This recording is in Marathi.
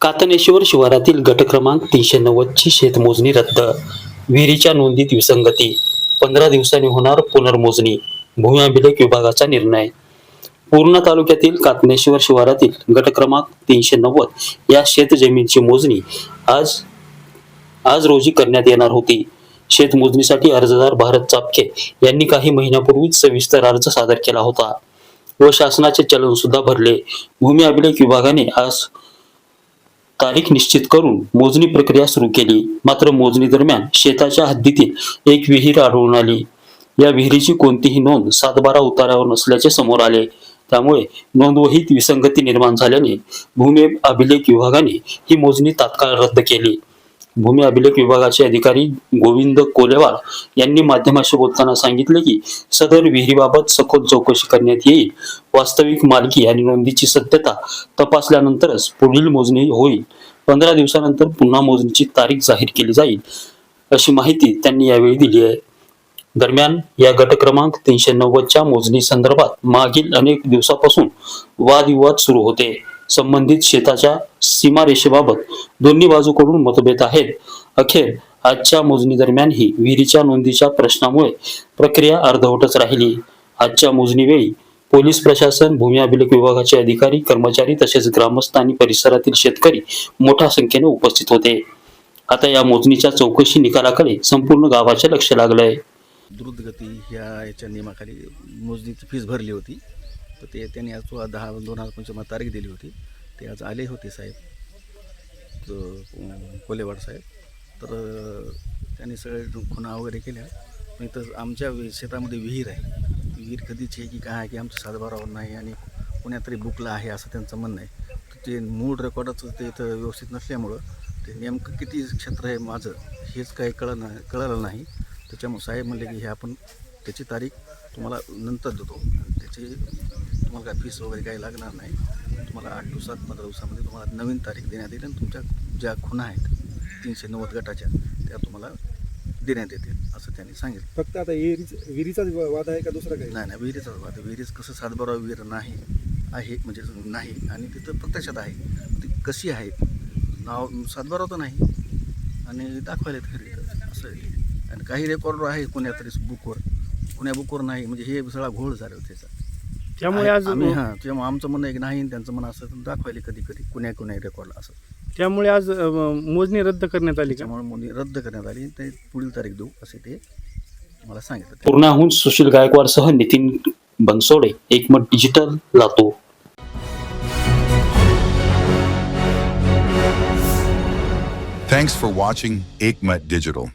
कातनेश्वर शिवारातील गट क्रमांक तीनशे नव्वदची शेतमोजणी रद्द. विहिरीच्या नोंदीत विसंगती. पंधरा दिवसांनी होणार पुनर्मोजणी. भूमिअभिलेख विभागाचा निर्णय. पूर्णा तालुक्यातील कातनेश्वर शिवारातील गट क्रमांक तीनशे नव्वद या शेतजमिनीची मोजणी आज आज रोजी करण्यात येणार होती. शेतमोजणीसाठी अर्जदार भारत चापके यांनी काही महिन्यापूर्वीच सविस्तर अर्ज सादर केला होता. व शासनाचे चलन सुद्धा भरले. भूमी अभिलेख विभागाने आज तारीख निश्चित करून मोजणी प्रक्रिया सुरू केली. मात्र मोजणी दरम्यान शेताच्या हद्दीतील एक विहीर आढळून आली. या विहिरीची कोणतीही नोंद सातबारा उतारावर नसल्याचे समोर आले. त्यामुळे नोंदवहीत विसंगती निर्माण झाल्याने भूमी अभिलेख विभागाने ही मोजणी तात्काळ रद्द केली. भूमी अभिलेख विभागाचे अधिकारी गोविंद कोलेवार यांनी माध्यमाशी बोलताना सांगितले की सदर विहिरीबाबत सखोल चौकशी करण्यात येईल. वास्तविक मालकी आणि नोंदीची सत्यता तपासल्यानंतरच पुढील मोजणी होईल. पंधरा दिवसानंतर पुन्हा मोजणीची तारीख जाहीर केली जाईल अशी माहिती त्यांनी यावेळी दिली आहे. दरम्यान या गट क्रमांक तीनशे नव्वदच्या मोजणी संदर्भात मागील अनेक दिवसापासून वादविवाद सुरू होते. संबंधित शेताच्या सीमारेषेबाबत दोन्ही बाजूकडून मतभेद आहेत. अखेर आजच्या मोजणी दरम्यानही विहिरीच्या नोंदीच्या प्रश्नामुळे प्रक्रिया अर्धवटच राहिली. आजच्या मोजणीवेळी पोलीस प्रशासन भूमी अभिलेख विभागाचे अधिकारी कर्मचारी तसेच ग्रामस्थ आणि परिसरातील शेतकरी मोठ्या संख्येने उपस्थित होते. आता या मोजणीच्या चौकशी निकालाकडे संपूर्ण गावाचे लक्ष लागलंय. द्रुतगती ह्या याच्या नियमाखाली मोजणीची फीस भरली होती. तर ते त्यांनी आज दहा दोन हजार पंचवीस तारीख दिली होती. ते आज आले होते साहेब. कोलेवाड साहेब. तर त्यांनी सगळे खुणा वगैरे केल्या. पण तर आमच्या शेतामध्ये विहीर आहे. विहीर कधीची आहे की काय आहे की आमचं सातबारावर नाही आणि कोण्यातरी बुकला आहे असं त्यांचं म्हणणं आहे. तर ते मूळ रेकॉर्डाचं ते इथं व्यवस्थित नसल्यामुळं ते नेमकं किती क्षेत्र आहे माझं हेच काही कळलं कळलं नाही. त्याच्यामुळे साहेब म्हणले की हे आपण त्याची तारीख तुम्हाला नंतर देतो. त्याची तुम्हाला काय फीस वगैरे काही लागणार नाही. तुम्हाला आठ दिवसात पंधरा दिवसामध्ये तुम्हाला नवीन तारीख देण्यात येईल आणि तुमच्या ज्या खुणा आहेत तीनशे नव्वद गटाच्या त्या तुम्हाला देण्यात येतील असं त्यांनी सांगितलं. फक्त आता विहिरीच विहिरीचाच वाद आहे का दुसरा काही? नाही नाही विहिरीचाच वाद विहिरीच कसं सातबारा विहीर नाही आहे म्हणजे नाही आणि तिथं प्रत्यक्षात आहे. ती कशी आहे? नाव सातबारा तर नाही आणि दाखवायला खरी असं आहे. आणि काही रेकॉर्ड आहे कोण्या तरी बुकवर कोण्या बुकवर नाही म्हणजे हे सगळा घोळ झाला त्याचा. त्यामुळे आज आम्ही हां त्यामुळे आमचं म्हणणं आहे की नाही आणि त्यांचं म्हणणं असं दाखवायला कधी कधी कुण्या कुण्या रेकॉर्डला असं. त्यामुळे आज अ, मोजणी रद्द करण्यात आली का? त्याच्यामुळे मुली रद्द करण्यात आली. ते पुढील तारीख देऊ असे ते मला सांगितलं पूर्णाहून Sushil गायकवाडसह Nitin Bansode Ekmat digital Latur. Thanks for watching Aikmat Digital.